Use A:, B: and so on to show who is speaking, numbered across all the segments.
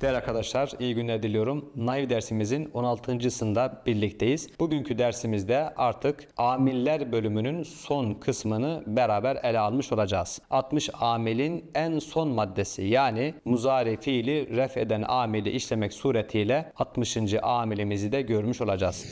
A: Değerli arkadaşlar iyi günler diliyorum. Naiv dersimizin 16.sında birlikteyiz. Bugünkü dersimizde artık amiller bölümünün son kısmını beraber ele almış olacağız. 60 amilin en son maddesi yani muzari fiili ref eden amili işlemek suretiyle 60. amilimizi de görmüş olacağız.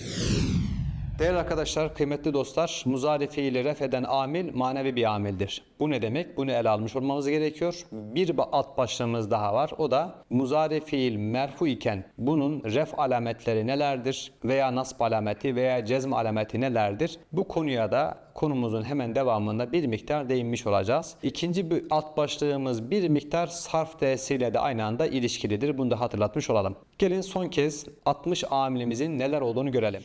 A: Değerli arkadaşlar, kıymetli dostlar, muzari fiili ref eden amil manevi bir amildir. Bu ne demek? Bunu ele almış olmamız gerekiyor. Bir alt başlığımız daha var. O da muzari fiil merfu iken bunun ref alametleri nelerdir? Veya nasb alameti veya cezm alameti nelerdir? Bu konuya da konumuzun hemen devamında bir miktar değinmiş olacağız. İkinci bir alt başlığımız bir miktar sarf d'siyle de aynı anda ilişkilidir. Bunu da hatırlatmış olalım. Gelin son kez 60 amilimizin neler olduğunu görelim.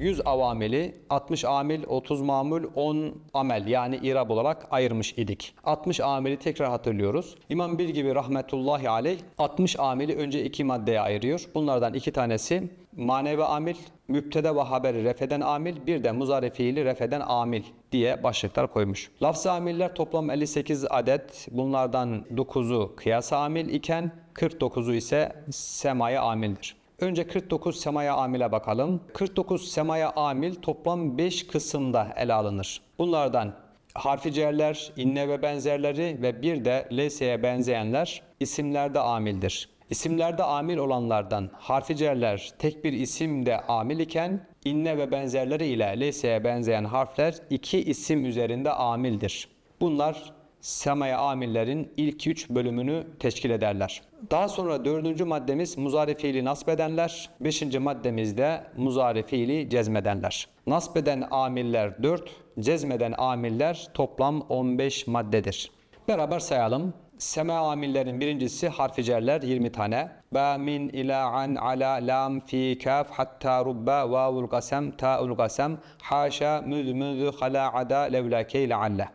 A: 100 avameli, 60 amil, 30 mamul, 10 amel yani irab olarak ayırmış idik. 60 ameli tekrar hatırlıyoruz. İmam Bir gibi rahmetullahi aleyh 60 ameli önce iki maddeye ayırıyor. Bunlardan iki tanesi manevi amil, müptede ve haberi refeden amil, bir de muzari fiili refeden amil diye başlıklar koymuş. Lafz-ı amiller toplam 58 adet. Bunlardan 9'u kıyas amil iken 49'u ise semaya amildir. Önce 49 semaya amile bakalım. 49 semaya amil toplam 5 kısımda ele alınır. Bunlardan harfi cerler, inne ve benzerleri ve bir de leseye benzeyenler isimlerde amildir. İsimlerde amil olanlardan harfi cerler tek bir isimde amil iken inne ve benzerleri ile leseye benzeyen harfler iki isim üzerinde amildir. Bunlar semaya amillerin ilk üç bölümünü teşkil ederler. Daha sonra dördüncü maddemiz muzari fiili nasbedenler. Beşinci maddemizde muzari fiili cezmedenler. Nasbeden amiller 4, cezmeden amiller toplam 15 maddedir. Beraber sayalım. Sema amillerin birincisi harfi cerler 20 tane. Ba min ila an ala lam fi kaf hatta rubba vavul kasem ta'ul kasem haşa müz müz hala ada levla key lealle.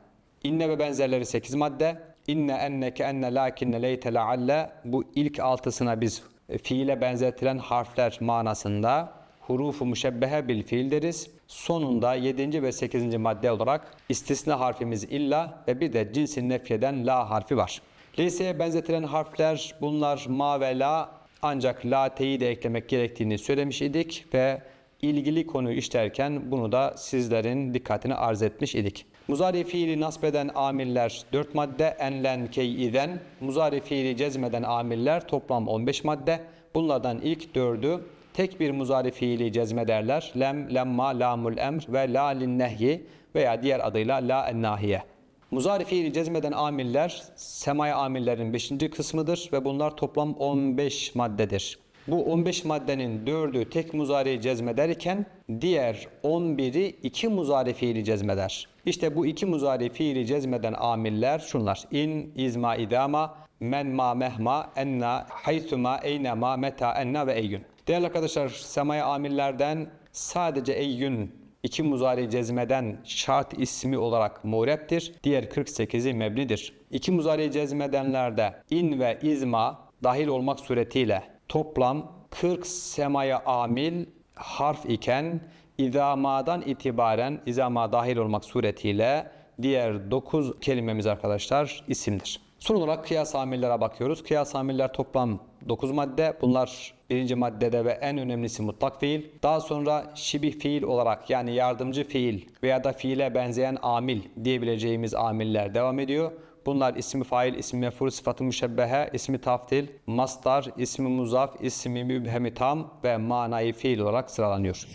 A: İnne ve benzerleri 8 madde. İnne enneke enne lakinne leyte lealle bu ilk altısına biz fiile benzetilen harfler manasında hurufu müşebbehe bil fiil deriz. Sonunda 7. ve 8. madde olarak istisna harfimiz illa ve bir de cinsin nefyeden la harfi var. Liseye benzetilen harfler bunlar ma ve la ancak la teyi de eklemek gerektiğini söylemiş idik ve ilgili konuyu işlerken bunu da sizlerin dikkatine arz etmiş idik. Muzari fiili nasbeden amiller 4 madde, enlen key iden, muzari cezmeden amiller toplam 15 madde. Bunlardan ilk dördü tek bir muzari fiili cezmederler. Lem, lemma, lamul emr ve la linnehyi veya diğer adıyla la ennahiye. Muzari fiili cezmeden amiller semaya amillerin 5. kısmıdır ve bunlar toplam 15 maddedir. Bu 15 maddenin 4'ü tek muzari cezmederken diğer 11'i iki muzari fiili cezmeder. İşte bu iki muzari fiili cezmeden amiller şunlar. İn, izma, idama, men, ma, mehma, enna, haythuma, eynema, meta, enna ve eyyün. Değerli arkadaşlar semaya amillerden sadece eyyün iki muzari cezmeden şart ismi olarak mureptir. Diğer 48'i mebnidir. İki muzari cezmedenlerde in ve izma dahil olmak suretiyle toplam 40 semaya amil harf iken idamadan itibaren izama dahil olmak suretiyle diğer 9 kelimemiz arkadaşlar isimdir. Son olarak kıyas amillere bakıyoruz. Kıyas amiller toplam 9 madde. Bunlar birinci maddede ve en önemlisi mutlak fiil. Daha sonra şibih fiil olarak yani yardımcı fiil veya da fiile benzeyen amil diyebileceğimiz amiller devam ediyor. Bunlar ismi fail, ismi mef'ul, sıfatı müşebbehe, ismi taftil, mastar, ismi muzaf, ismi mübhemi tam ve manayı fiil olarak sıralanıyor.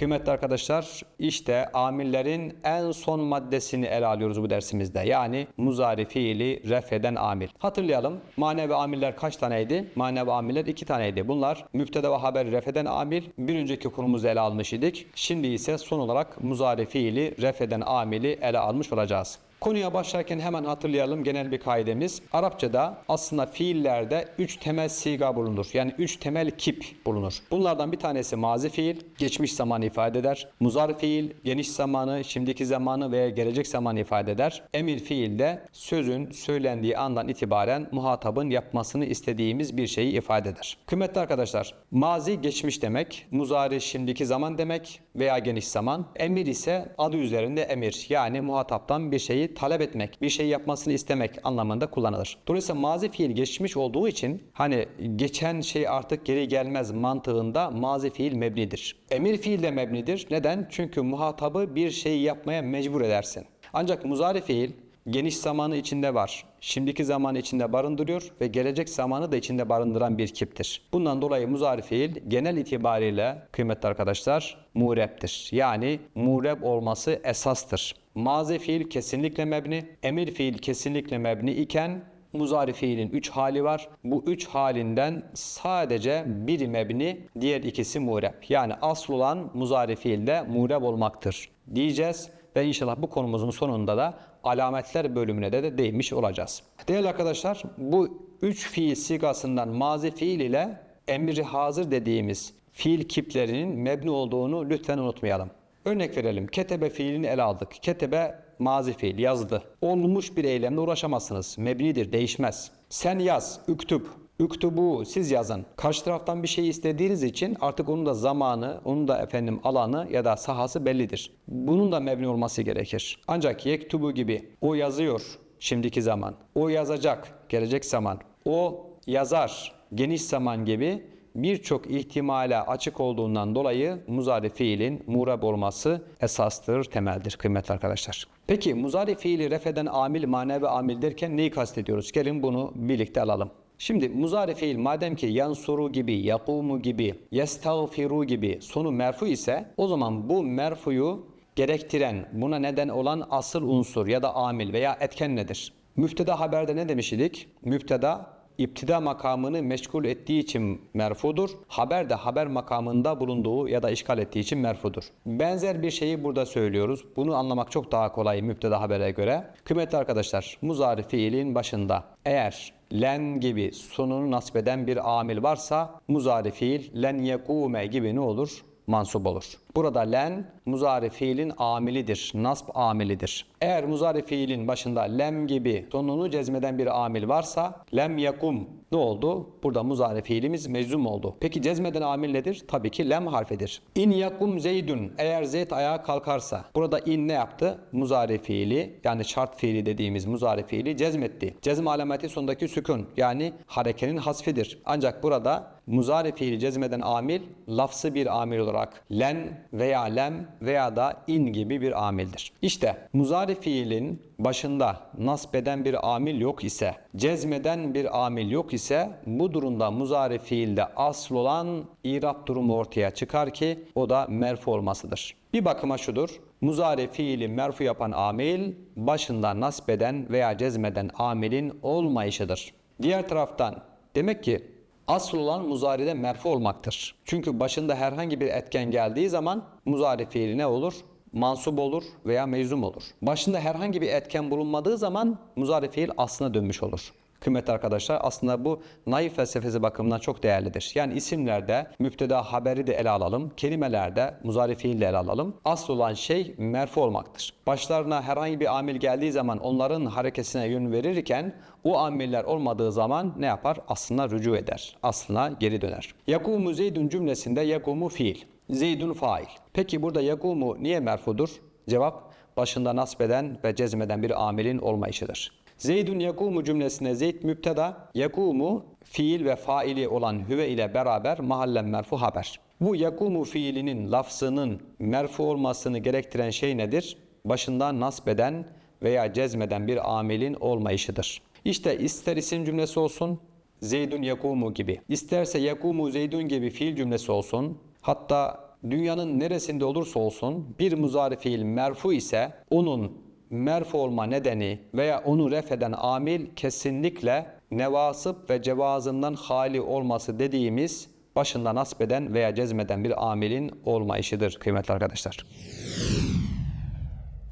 A: Kıymetli arkadaşlar işte amillerin en son maddesini ele alıyoruz bu dersimizde. Yani muzari fiili ref eden amil. Hatırlayalım manevi amiller kaç taneydi? Manevi amiller iki taneydi. Bunlar müptede ve haber ref eden amil. Bir önceki konumuzda ele almış idik. Şimdi ise son olarak muzari fiili ref eden amili ele almış olacağız. Konuya başlarken hemen hatırlayalım genel bir kaidemiz. Arapçada aslında fiillerde 3 temel siga bulunur. Yani 3 temel kip bulunur. Bunlardan bir tanesi mazi fiil, geçmiş zamanı ifade eder. Muzar fiil, geniş zamanı, şimdiki zamanı veya gelecek zamanı ifade eder. Emir fiil de sözün söylendiği andan itibaren muhatabın yapmasını istediğimiz bir şeyi ifade eder. Kıymetli arkadaşlar, mazi geçmiş demek, muzari şimdiki zaman demek veya geniş zaman. Emir ise adı üzerinde emir yani muhataptan bir şeyi talep etmek, bir şey yapmasını istemek anlamında kullanılır. Dolayısıyla mazi fiil geçmiş olduğu için hani geçen şey artık geri gelmez mantığında mazi fiil mebnidir. Emir fiil de mebnidir. Neden? Çünkü muhatabı bir şeyi yapmaya mecbur edersin. Ancak muzari fiil geniş zamanı içinde var. Şimdiki zamanı içinde barındırıyor ve gelecek zamanı da içinde barındıran bir kiptir. Bundan dolayı muzari fiil genel itibariyle kıymetli arkadaşlar mureptir. Yani mureb olması esastır. Mazi fiil kesinlikle mebni, emir fiil kesinlikle mebni iken muzari fiilin 3 hali var. Bu 3 halinden sadece biri mebni, diğer ikisi mureb. Yani asıl olan muzari fiilde mureb olmaktır diyeceğiz ve inşallah bu konumuzun sonunda da alametler bölümüne de, de değinmiş olacağız. Değerli arkadaşlar bu üç fiil sigasından mazi fiil ile emri hazır dediğimiz fiil kiplerinin mebni olduğunu lütfen unutmayalım. Örnek verelim. Ketebe fiilini ele aldık. Ketebe mazi fiil yazdı. Olmuş bir eylemle uğraşamazsınız. Mebnidir, değişmez. Sen yaz, üktüp. Üktubu siz yazın. Karşı taraftan bir şey istediğiniz için artık onun da zamanı, onun da efendim alanı ya da sahası bellidir. Bunun da mebni olması gerekir. Ancak yektubu gibi o yazıyor şimdiki zaman. O yazacak gelecek zaman. O yazar geniş zaman gibi birçok ihtimale açık olduğundan dolayı muzari fiilin murab olması esastır, temeldir kıymetli arkadaşlar. Peki muzari fiili refeden amil, manevi amil derken neyi kastediyoruz? Gelin bunu birlikte alalım. Şimdi muzari fiil madem ki yansuru gibi, yakumu gibi, yestağfiru gibi sonu merfu ise o zaman bu merfuyu gerektiren, buna neden olan asıl unsur ya da amil veya etken nedir? Müfteda haberde ne demiş idik? Müfteda İptida makamını meşgul ettiği için merfudur. Haber de haber makamında bulunduğu ya da işgal ettiği için merfudur. Benzer bir şeyi burada söylüyoruz. Bunu anlamak çok daha kolay müpteda habere göre. Kıymetli arkadaşlar, muzari fiilin başında eğer len gibi sonunu nasbeden bir amil varsa muzari fiil len yekume gibi ne olur? Mansup olur. Burada len muzari fiilin amilidir, nasb amilidir. Eğer muzari fiilin başında lem gibi sonunu cezmeden bir amil varsa lem yakum ne oldu? Burada muzari fiilimiz meczum oldu. Peki cezmeden amil nedir? Tabii ki lem harfidir. İn yakum zeydun eğer zeyd ayağa kalkarsa burada in ne yaptı? Muzari fiili yani şart fiili dediğimiz muzari fiili cezmetti. Cezm alameti sondaki sükun yani harekenin hasfidir. Ancak burada muzari fiili cezmeden amil lafzı bir amil olarak len veya lem veya da in gibi bir amildir. İşte muzari fiilin başında nasbeden bir amil yok ise, cezmeden bir amil yok ise bu durumda muzari fiilde asıl olan irap durumu ortaya çıkar ki o da merfu olmasıdır. Bir bakıma şudur. Muzari fiili merfu yapan amil başında nasbeden veya cezmeden amilin olmayışıdır. Diğer taraftan demek ki Asıl olan muzaride merfu olmaktır. Çünkü başında herhangi bir etken geldiği zaman muzari fiili ne olur? Mansup olur veya mezum olur. Başında herhangi bir etken bulunmadığı zaman muzari fiil aslına dönmüş olur. Kıymetli arkadaşlar aslında bu naif felsefesi bakımından çok değerlidir. Yani isimlerde müpteda haberi de ele alalım. Kelimelerde muzari fiil de ele alalım. Asıl olan şey merfu olmaktır. Başlarına herhangi bir amil geldiği zaman onların harekesine yön verirken o amiller olmadığı zaman ne yapar? Aslına rücu eder. Aslına geri döner. Yakumu zeydun cümlesinde yakumu fiil. Zeydun fail. Peki burada yakumu niye merfudur? Cevap başında nasbeden ve cezmeden bir amilin olmayışıdır. Zeydun yakumu cümlesine Zeyd müpteda, yakumu fiil ve faili olan hüve ile beraber mahallen merfu haber. Bu yakumu fiilinin lafzının merfu olmasını gerektiren şey nedir? Başından nasbeden veya cezmeden bir amilin olmayışıdır. İşte ister isim cümlesi olsun, Zeydun yakumu gibi, isterse yakumu Zeydun gibi fiil cümlesi olsun, hatta dünyanın neresinde olursa olsun bir muzari fiil merfu ise onun merfu olma nedeni veya onu ref eden amil kesinlikle nevasıp ve cevazından hali olması dediğimiz başında nasbeden veya cezmeden bir amilin olmayışıdır kıymetli arkadaşlar.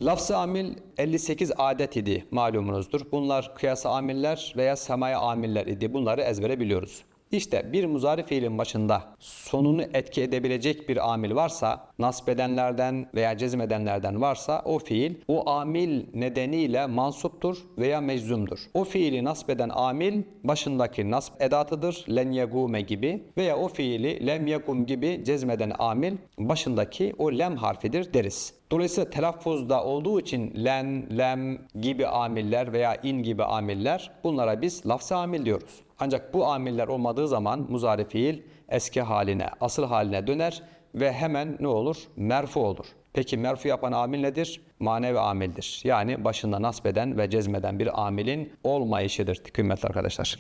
A: Lafz-ı amil 58 adet idi malumunuzdur. Bunlar kıyas amiller veya semaya amiller idi. Bunları ezbere biliyoruz. İşte bir muzari fiilin başında sonunu etki edebilecek bir amil varsa, nasbedenlerden veya cezmedenlerden varsa o fiil o amil nedeniyle mansuptur veya meczumdur. O fiili nasbeden amil başındaki nasb edatıdır. Len yegume gibi veya o fiili lem yegum gibi cezmeden amil başındaki o lem harfidir deriz. Dolayısıyla telaffuzda olduğu için len, lem gibi amiller veya in gibi amiller bunlara biz lafz amil diyoruz. Ancak bu amiller olmadığı zaman muzari fiil eski haline, asıl haline döner ve hemen ne olur? Merfu olur. Peki merfu yapan amil nedir? Manevi amildir. Yani başında nasbeden ve cezmeden bir amilin olmayışıdır kıymetli arkadaşlar.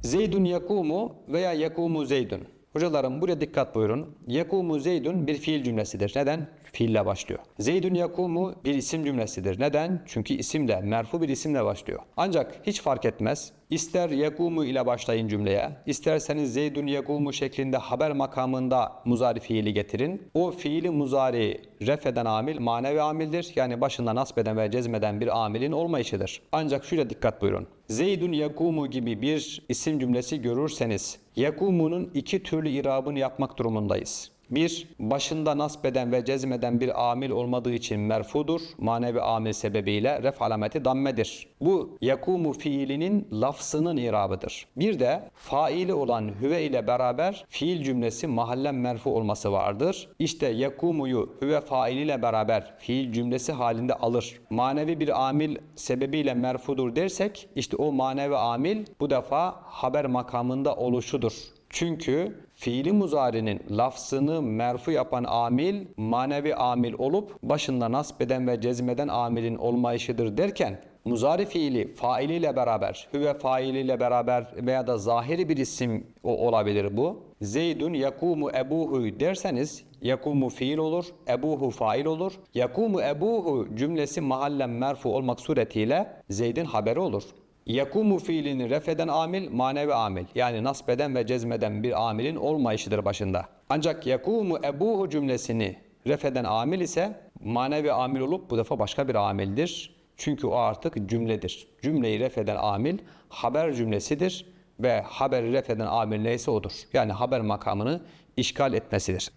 A: Zeydun yakumu veya yakumu zeydun. Hocalarım buraya dikkat buyurun. Yakumu zeydun bir fiil cümlesidir. Neden? Fiille başlıyor. Zeydun yakumu bir isim cümlesidir. Neden? Çünkü isimle, merfu bir isimle başlıyor. Ancak hiç fark etmez. İster yakumu ile başlayın cümleye, isterseniz zeydun yakumu şeklinde haber makamında muzari fiili getirin. O fiili muzari refeden amil manevi amildir. Yani başında nasbeden ve cezmeden bir amilin olmayışıdır. Ancak şöyle dikkat buyurun. Zeydun yakumu gibi bir isim cümlesi görürseniz yakumu'nun iki türlü irabını yapmak durumundayız. Bir, başında nasbeden ve cezmeden bir amil olmadığı için merfudur. Manevi amil sebebiyle ref alameti dammedir. Bu yakumu fiilinin lafzının irabıdır. Bir de faili olan hüve ile beraber fiil cümlesi mahallen merfu olması vardır. İşte yakumuyu hüve failiyle beraber fiil cümlesi halinde alır. Manevi bir amil sebebiyle merfudur dersek işte o manevi amil bu defa haber makamında oluşudur. Çünkü fiili muzarinin lafzını merfu yapan amil manevi amil olup başında nasbeden ve cezmeden amilin olmayışıdır derken muzari fiili failiyle beraber, hüve failiyle beraber veya da zahiri bir isim o olabilir bu. Zeydun yakumu ebuhu derseniz yakumu fiil olur, ebuhu fail olur. Yakumu ebuhu cümlesi mahallen merfu olmak suretiyle Zeyd'in haberi olur. Yakumu fiilini refeden amil manevi amil yani nasbeden ve cezmeden bir amilin olmayışıdır başında. Ancak yakumu ebuhu cümlesini refeden amil ise manevi amil olup bu defa başka bir amildir. Çünkü o artık cümledir. Cümleyi refeden amil haber cümlesidir ve haberi refeden amil neyse odur. Yani haber makamını işgal etmesidir.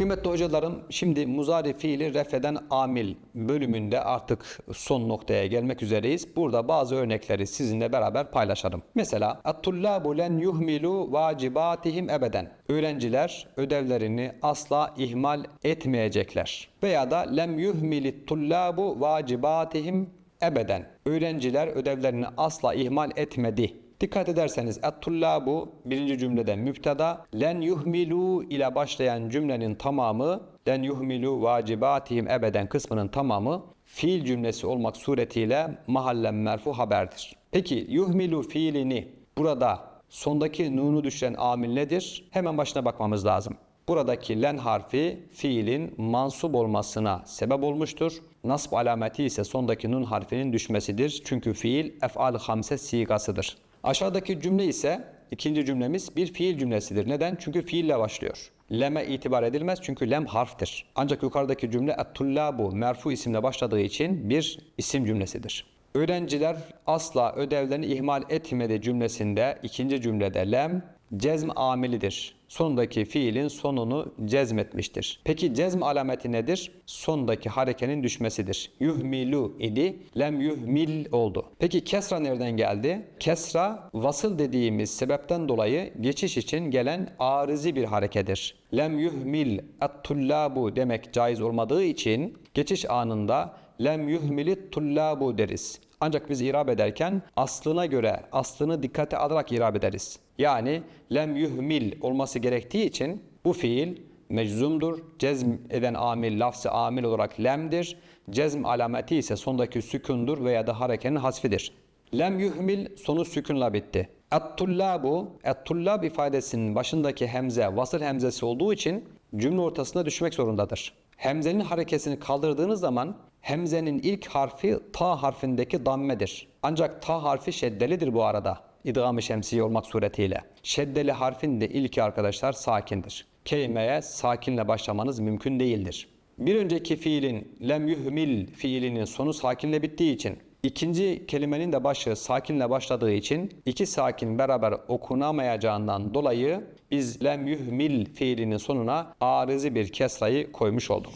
A: Kıymetli hocalarım şimdi muzari fiili refeden amil bölümünde artık son noktaya gelmek üzereyiz. Burada bazı örnekleri sizinle beraber paylaşalım. Mesela At-tullabu len yuhmilu vacibatihim ebeden. Öğrenciler ödevlerini asla ihmal etmeyecekler. Veya da lem yuhmilit tullabu vacibatihim ebeden. Öğrenciler ödevlerini asla ihmal etmedi. Dikkat ederseniz et-tullabu birinci cümlede müpteda len yuhmilu ile başlayan cümlenin tamamı len yuhmilu vacibatihim ebeden kısmının tamamı fiil cümlesi olmak suretiyle mahallen merfu haberdir. Peki yuhmilu fiilini burada sondaki nunu düşen amil nedir? Hemen başına bakmamız lazım. Buradaki len harfi fiilin mansup olmasına sebep olmuştur. Nasb alameti ise sondaki nun harfinin düşmesidir. Çünkü fiil ef'al hamse sigasıdır. Aşağıdaki cümle ise ikinci cümlemiz bir fiil cümlesidir. Neden? Çünkü fiille başlıyor. Leme itibar edilmez çünkü lem harftir. Ancak yukarıdaki cümle et-tullabu merfu isimle başladığı için bir isim cümlesidir. Öğrenciler asla ödevlerini ihmal etmedi cümlesinde ikinci cümlede lem cezm amilidir. Sondaki fiilin sonunu cezmetmiştir. Peki cezm alameti nedir? Sondaki harekenin düşmesidir. Yuhmilu idi, lem yuhmil oldu. Peki kesra nereden geldi? Kesra vasıl dediğimiz sebepten dolayı geçiş için gelen arizi bir harekedir. Lem yuhmil et-tullabu demek caiz olmadığı için geçiş anında lem yuhmilit tullabu deriz. Ancak biz irab ederken aslına göre, aslını dikkate alarak irab ederiz. Yani lem yuhmil olması gerektiği için bu fiil meczumdur. Cezm eden amil, lafzı amil olarak lemdir. Cezm alameti ise sondaki sükundur veya da harekenin hasfidir. Lem yuhmil sonu sükunla bitti. Et-tullabu, et-tullab ifadesinin başındaki hemze vasıl hemzesi olduğu için cümle ortasına düşmek zorundadır. Hemzenin harekesini kaldırdığınız zaman hemzenin ilk harfi ta harfindeki dammedir. Ancak ta harfi şeddelidir bu arada. İdgam-ı şemsiye olmak suretiyle. Şeddeli harfin de ilki arkadaşlar sakindir. Kelimeye sakinle başlamanız mümkün değildir. Bir önceki fiilin lem yuhmil fiilinin sonu sakinle bittiği için İkinci kelimenin de başı sakinle başladığı için iki sakin beraber okunamayacağından dolayı biz lem yuhmil fiilinin sonuna arizi bir kesrayı koymuş olduk.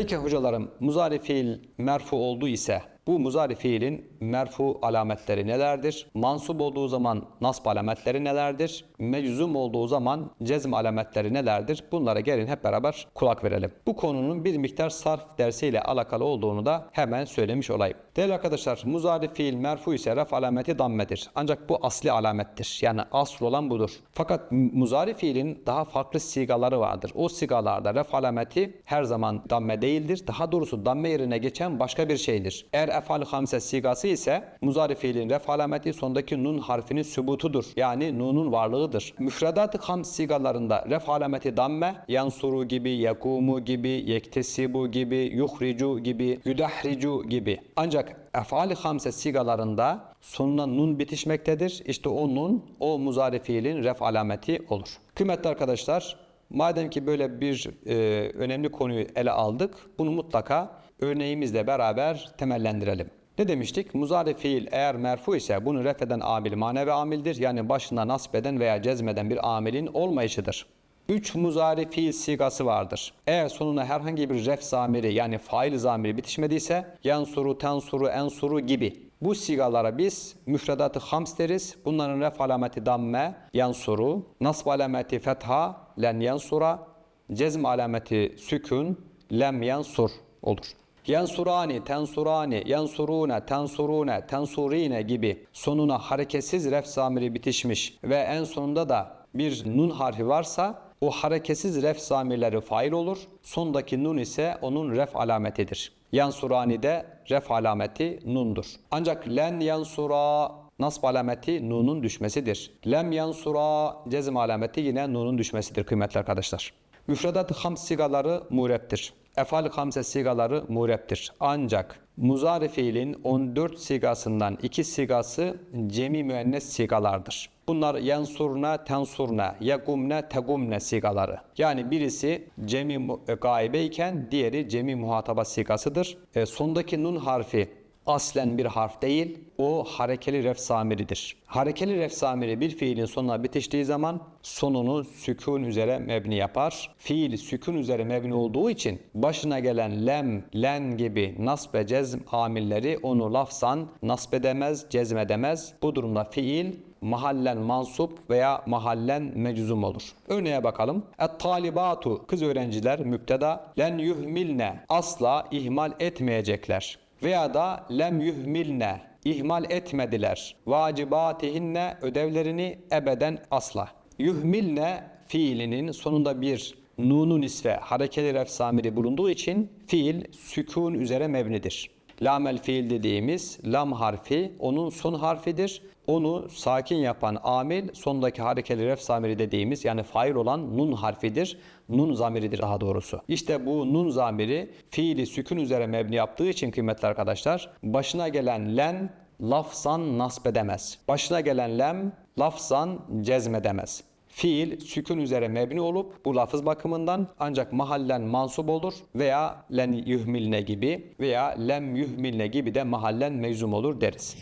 A: Peki hocalarım muzari fiil merfu olduğu ise bu muzari fiilin merfu alametleri nelerdir? Mansup olduğu zaman nasb alametleri nelerdir? Meczum olduğu zaman cezm alametleri nelerdir? Bunlara gelin hep beraber kulak verelim. Bu konunun bir miktar sarf dersiyle alakalı olduğunu da hemen söylemiş olayım. Değerli arkadaşlar muzari fiil merfu ise ref alameti dammedir. Ancak bu asli alamettir. Yani asıl olan budur. Fakat muzari fiilin daha farklı sigaları vardır. O sigalarda ref alameti her zaman damme değildir. Daha doğrusu damme yerine geçen başka bir şeydir. Eğer efal hamse sigası ise muzari fiilin ref alameti sondaki nun harfinin sübutudur. Yani nunun varlığıdır. Müfredat-ı ham sigalarında ref alameti damme, yansuru gibi, yakumu gibi, yektesibu gibi, yuhricu gibi, yudahricu gibi. Ancak efal hamse sigalarında sonuna nun bitişmektedir. İşte o nun o muzari fiilin ref alameti olur. Kıymetli arkadaşlar madem ki böyle bir e, önemli konuyu ele aldık bunu mutlaka örneğimizle beraber temellendirelim. Ne demiştik? Muzari fiil eğer merfu ise bunu ref eden amil manevi amildir. Yani başında nasb eden veya cezmeden bir amilin olmayışıdır. Üç muzari fiil sigası vardır. Eğer sonuna herhangi bir ref zamiri yani fail zamiri bitişmediyse yansuru, tensuru, ensuru gibi bu sigalara biz müfredatı hams deriz. Bunların ref alameti damme, yansuru, nasb alameti fetha, len yansura, cezm alameti sükun, lem yansur olur. Yansurani, tensurani, yansurune, tensurune, tensurine gibi sonuna hareketsiz ref zamiri bitişmiş ve en sonunda da bir nun harfi varsa o hareketsiz ref zamirleri fail olur. Sondaki nun ise onun ref alametidir. Yansurani de ref alameti nundur. Ancak len yansura nasb alameti nunun düşmesidir. Lem yansura cezm alameti yine nunun düşmesidir kıymetli arkadaşlar. Müfredat-ı hams sigaları mureptir. Efal hamse sigaları mureptir. Ancak muzari fiilin 14 sigasından 2 sigası cemi müennes sigalardır. Bunlar yansurna, tensurna, yagumne, tegumne sigaları. Yani birisi cemi e, gaibe iken diğeri cemi muhataba sigasıdır. E, sondaki nun harfi aslen bir harf değil, o harekeli ref zamiridir. Harekeli ref zamiri bir fiilin sonuna bitiştiği zaman sonunu sükun üzere mebni yapar. Fiil sükun üzere mebni olduğu için başına gelen lem, len gibi nasb ve cezm amilleri onu lafzan nasb edemez, cezmedemez. Bu durumda fiil mahallen mansup veya mahallen meczum olur. Örneğe bakalım. Et-talibatu kız öğrenciler müpteda len yuhmilne asla ihmal etmeyecekler veya da lem yuhmilne ihmal etmediler. Vacibatihinne ödevlerini ebeden asla. Yuhmilne fiilinin sonunda bir nunu nisve harekeli ref zamiri bulunduğu için fiil sükun üzere mebnidir. Lamel fiil dediğimiz lam harfi onun son harfidir. Onu sakin yapan amil sondaki harekeli ref zamiri dediğimiz yani fail olan nun harfidir. Nun zamiridir daha doğrusu. İşte bu nun zamiri fiili sükun üzere mebni yaptığı için kıymetli arkadaşlar başına gelen len lafzan nasb edemez. Başına gelen lem lafzan cezmedemez. Fiil sükun üzere mebni olup bu lafız bakımından ancak mahallen mansup olur veya len yuhmilne gibi veya lem yuhmilne gibi de mahallen mezum olur deriz.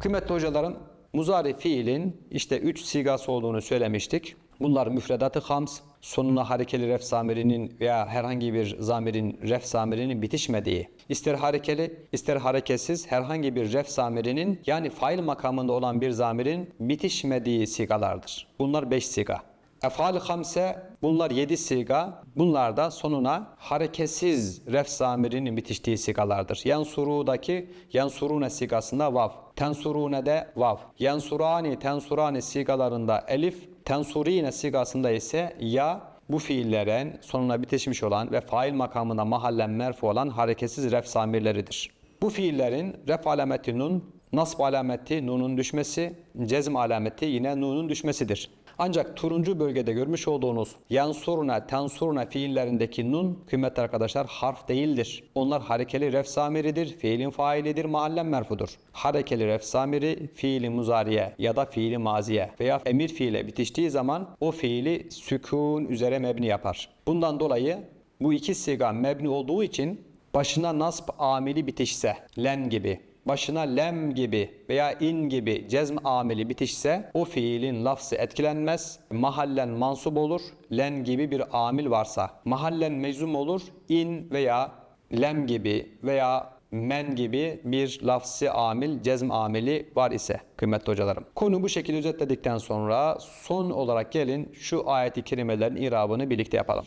A: Kıymetli hocalarım, muzari fiilin işte üç sigası olduğunu söylemiştik. Bunlar müfredatı hams, sonuna harekeli ref zamirinin veya herhangi bir zamirin ref zamirinin bitişmediği, ister harekeli ister hareketsiz herhangi bir ref zamirinin yani fail makamında olan bir zamirin bitişmediği sigalardır. Bunlar beş siga. Efal hamse bunlar yedi siga. Bunlar da sonuna hareketsiz ref zamirinin bitiştiği sigalardır. Yansuru'daki yansurune sigasında vav. Tensurune'de vav. Yansurani, tensurani sigalarında elif. Tensurine sigasında ise ya bu fiillerin sonuna bitişmiş olan ve fail makamında mahallen merfu olan hareketsiz ref zamirleridir. Bu fiillerin ref alameti nun, nasb alameti nunun düşmesi, cezm alameti yine nunun düşmesidir. Ancak turuncu bölgede görmüş olduğunuz yansuruna, tensuruna fiillerindeki nun kıymetli arkadaşlar harf değildir. Onlar harekeli ref zamiridir, fiilin failidir, mahallen merfudur. Harekeli ref zamiri fiili muzariye ya da fiili maziye veya emir fiile bitiştiği zaman o fiili sükun üzere mebni yapar. Bundan dolayı bu iki siga mebni olduğu için başına nasb amili bitişse, len gibi, başına lem gibi veya in gibi cezm amili bitişse o fiilin lafzı etkilenmez. Mahallen mansup olur. Len gibi bir amil varsa mahallen mezum olur. In veya lem gibi veya men gibi bir lafsi amil, cezm amili var ise kıymetli hocalarım. Konu bu şekilde özetledikten sonra son olarak gelin şu ayeti kerimelerin irabını birlikte yapalım.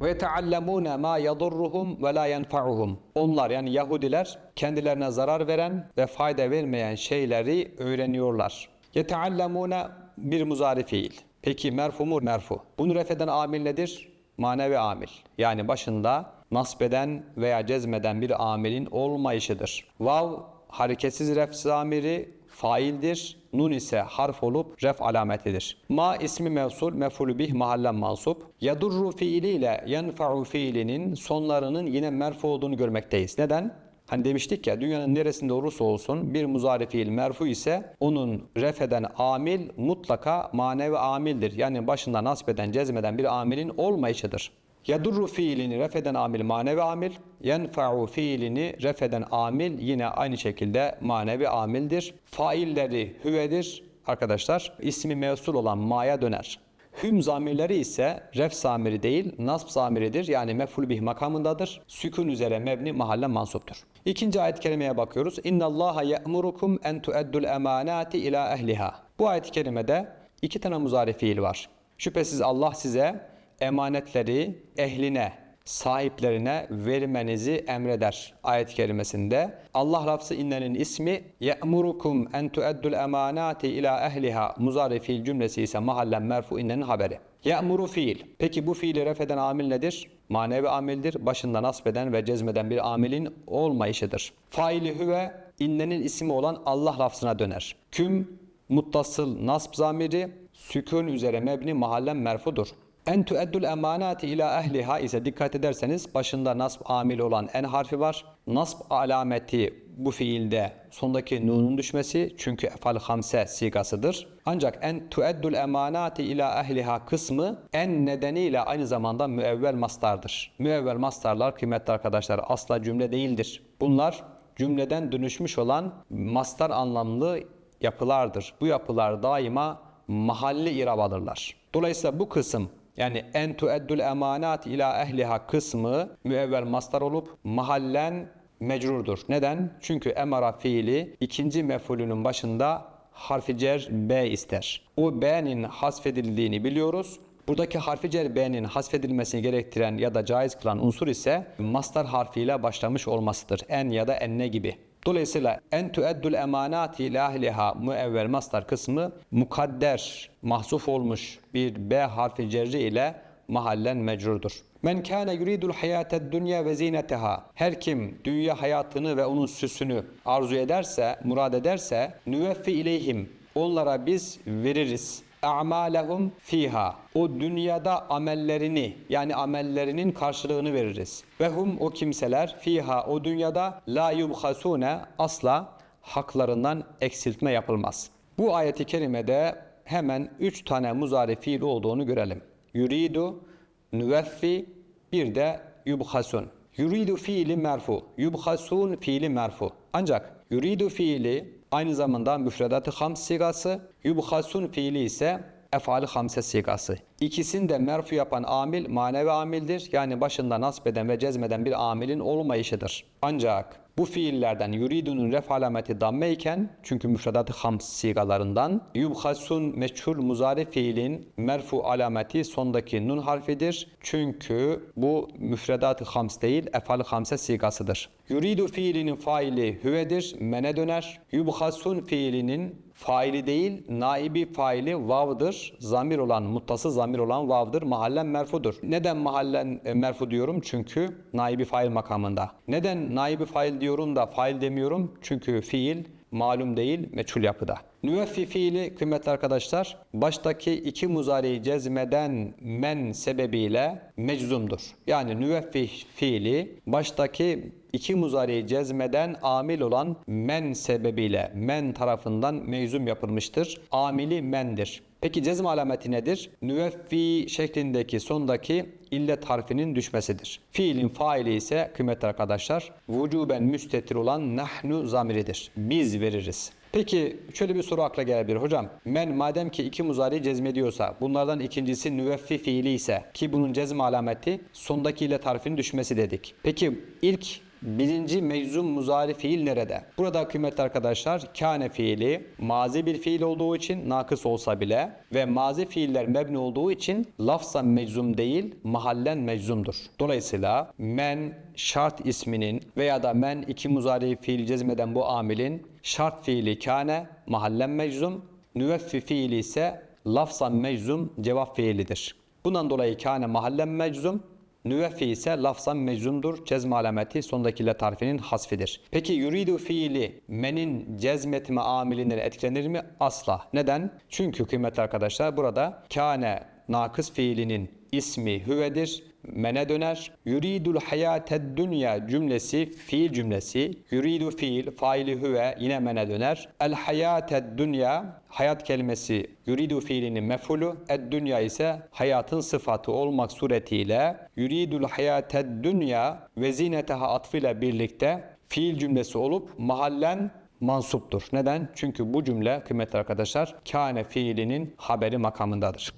A: Ve teallemune ma yadurruhum ve la yenfa'uhum. Onlar yani Yahudiler kendilerine zarar veren ve fayda vermeyen şeyleri öğreniyorlar. Yeteallemune bir muzari fiil. Peki merfu mu? Merfu. Bunu refeden amil nedir? Manevi amil. Yani başında nasbeden veya cezmeden bir amilin olmayışıdır. Vav hareketsiz ref zamiri faildir. Nun ise harf olup ref alametidir. Ma ismi mevsul, mefulü bih mahallen mansup. Yadurru fiiliyle yenfa'u fiilinin sonlarının yine merfu olduğunu görmekteyiz. Neden? Hani demiştik ya dünyanın neresinde olursa olsun bir muzari fiil merfu ise onun refeden amil mutlaka manevi amildir. Yani başında nasbeden cezmeden bir amilin olmayışıdır. Yadurru fiilini refeden amil manevi amil, yenfa'u fiilini refeden amil yine aynı şekilde manevi amildir. Failleri hüvedir arkadaşlar. ismi mevsul olan ma'ya döner. Hüm zamirleri ise ref zamiri değil, nasb zamiridir. Yani mef'ul bih makamındadır. Sükun üzere mebni mahalle mansuptur. İkinci ayet-i kerimeye bakıyoruz. İnna Allaha ya'murukum en tu'addul emanati ila ehliha. Bu ayet-i kerimede iki tane muzari fiil var. Şüphesiz Allah size emanetleri ehline, sahiplerine vermenizi emreder ayet-i kerimesinde. Allah lafzı innenin ismi ye'murukum en tu'addul emanati ila ehliha muzari fiil cümlesi ise mahallen merfu innenin haberi. Ye'muru fiil. Peki bu fiili refeden amil nedir? Manevi amildir. Başında nasbeden ve cezmeden bir amilin olmayışıdır. Faili hüve innenin ismi olan Allah lafzına döner. Küm muttasıl nasb zamiri sükun üzere mebni mahallen merfudur. En tueddül emanati ila ehliha ise dikkat ederseniz başında nasb amil olan en harfi var. Nasb alameti bu fiilde sondaki nunun düşmesi çünkü efal hamse sigasıdır. Ancak en tueddül emanati ila ehliha kısmı en nedeniyle aynı zamanda müevvel mastardır. Müevvel mastarlar kıymetli arkadaşlar asla cümle değildir. Bunlar cümleden dönüşmüş olan mastar anlamlı yapılardır. Bu yapılar daima mahalli irab alırlar. Dolayısıyla bu kısım yani en tueddül emanat ila ehliha kısmı müevvel mastar olup mahallen mecrurdur. Neden? Çünkü emara fiili ikinci mefulünün başında harfi cer B ister. O B'nin hasfedildiğini biliyoruz. Buradaki harfi cer B'nin hasfedilmesini gerektiren ya da caiz kılan unsur ise mastar harfiyle başlamış olmasıdır. En ya da enne gibi. Dolayısıyla en tueddül emanati ila ehliha müevvel mastar kısmı mukadder, mahsuf olmuş bir B harfi cerri ile mahallen mecrurdur. Men kâne yuridul hayâted dünya ve zineteha. Her kim dünya hayatını ve onun süsünü arzu ederse, murad ederse nüveffi ileyhim. Onlara biz veririz a'malehum fiha. O dünyada amellerini yani amellerinin karşılığını veririz. Ve hum o kimseler fiha o dünyada la yubhasune asla haklarından eksiltme yapılmaz. Bu ayeti kerimede hemen üç tane muzari fiil olduğunu görelim. Yuridu, nüveffi, bir de yubhasun. Yuridu fiili merfu, yubhasun fiili merfu. Ancak yuridu fiili aynı zamanda müfredat-ı hams sigası, yubhasun fiili ise efali hamse sigası. İkisini de merfu yapan amil manevi amildir. Yani başında nasbeden ve cezmeden bir amilin olmayışıdır. Ancak bu fiillerden yuridunun ref alameti damme iken çünkü müfredat-ı hams sigalarından yubhasun meçhul muzari fiilin merfu alameti sondaki nun harfidir. Çünkü bu müfredat-ı hams değil efal hamse sigasıdır. Yuridu fiilinin faili hüvedir, mene döner. Yubhasun fiilinin faili değil, naibi faili vav'dır. Zamir olan, muttası zamir olan vav'dır. Mahallen merfudur. Neden mahallen e, merfu diyorum? Çünkü naibi fail makamında. Neden naibi fail diyorum da fail demiyorum? Çünkü fiil malum değil, meçhul yapıda. Nüveffi fiili kıymetli arkadaşlar, baştaki iki muzariyi cezmeden men sebebiyle meczumdur. Yani nüveffi fiili baştaki iki muzariyi cezmeden amil olan men sebebiyle men tarafından mezum yapılmıştır. Amili mendir. Peki cezm alameti nedir? Nüveffi şeklindeki sondaki illet harfinin düşmesidir. Fiilin faili ise kıymetli arkadaşlar vücuben müstetir olan nahnu zamiridir. Biz veririz. Peki şöyle bir soru akla gelebilir hocam. Men madem ki iki muzari cezmediyorsa bunlardan ikincisi nüveffi fiili ise ki bunun cezm alameti sondaki illet harfinin düşmesi dedik. Peki ilk Birinci meczum muzari fiil nerede? Burada kıymetli arkadaşlar kâne fiili mazi bir fiil olduğu için nakıs olsa bile ve mazi fiiller mebni olduğu için lafza meczum değil mahallen meczumdur. Dolayısıyla men şart isminin veya da men iki muzari fiil cezmeden bu amilin şart fiili kâne mahallen meczum nüveffi fiili ise lafza meczum cevap fiilidir. Bundan dolayı kâne mahallen meczum Nüveffi ise lafzan meczumdur. Cezm alameti sondaki ile tarifinin hasfidir. Peki yuridu fiili menin cezmetme amilinden etkilenir mi? Asla. Neden? Çünkü kıymetli arkadaşlar burada kâne nakıs fiilinin ismi hüvedir mene döner. Yuridul hayated dünya cümlesi fiil cümlesi. Yuridu fiil faili hüve yine mene döner. El hayated dünya hayat kelimesi yuridu fiilinin mefulu. Ed dünya ise hayatın sıfatı olmak suretiyle yuridul hayated dünya ve zineteha atfıyla birlikte fiil cümlesi olup mahallen mansuptur. Neden? Çünkü bu cümle kıymetli arkadaşlar kâne fiilinin haberi makamındadır.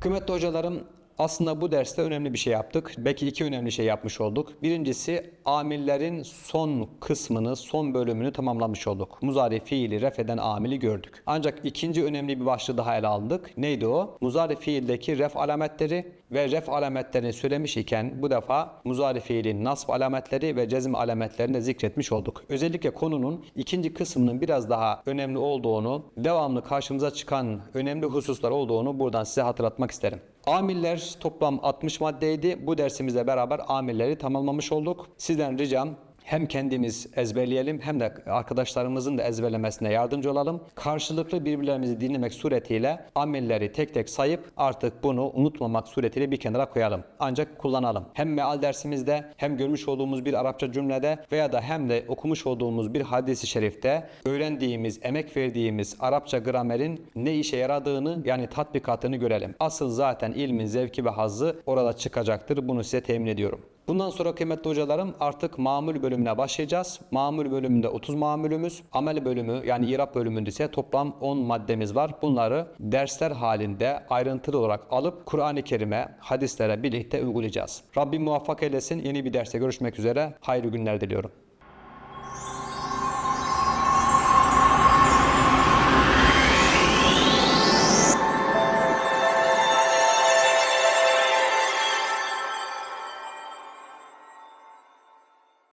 A: Kıymetli hocalarım aslında bu derste önemli bir şey yaptık. Belki iki önemli şey yapmış olduk. Birincisi amillerin son kısmını, son bölümünü tamamlamış olduk. Muzari fiili ref eden amili gördük. Ancak ikinci önemli bir başlığı daha ele aldık. Neydi o? Muzari fiildeki ref alametleri ve ref alametlerini söylemiş iken bu defa muzari fiilin nasb alametleri ve cezm alametlerini de zikretmiş olduk. Özellikle konunun ikinci kısmının biraz daha önemli olduğunu, devamlı karşımıza çıkan önemli hususlar olduğunu buradan size hatırlatmak isterim. Amiller toplam 60 maddeydi. Bu dersimizle beraber amilleri tamamlamış olduk. Sizden ricam hem kendimiz ezberleyelim hem de arkadaşlarımızın da ezberlemesine yardımcı olalım. Karşılıklı birbirlerimizi dinlemek suretiyle amilleri tek tek sayıp artık bunu unutmamak suretiyle bir kenara koyalım. Ancak kullanalım. Hem meal dersimizde hem görmüş olduğumuz bir Arapça cümlede veya da hem de okumuş olduğumuz bir hadisi şerifte öğrendiğimiz, emek verdiğimiz Arapça gramerin ne işe yaradığını yani tatbikatını görelim. Asıl zaten ilmin zevki ve hazzı orada çıkacaktır. Bunu size temin ediyorum. Bundan sonra kıymetli hocalarım artık mamul bölümüne başlayacağız. Mamul bölümünde 30 mamulümüz, amel bölümü yani irap bölümünde ise toplam 10 maddemiz var. Bunları dersler halinde ayrıntılı olarak alıp Kur'an-ı Kerim'e, hadislere birlikte uygulayacağız. Rabbim muvaffak eylesin. Yeni bir derste görüşmek üzere. Hayırlı günler diliyorum.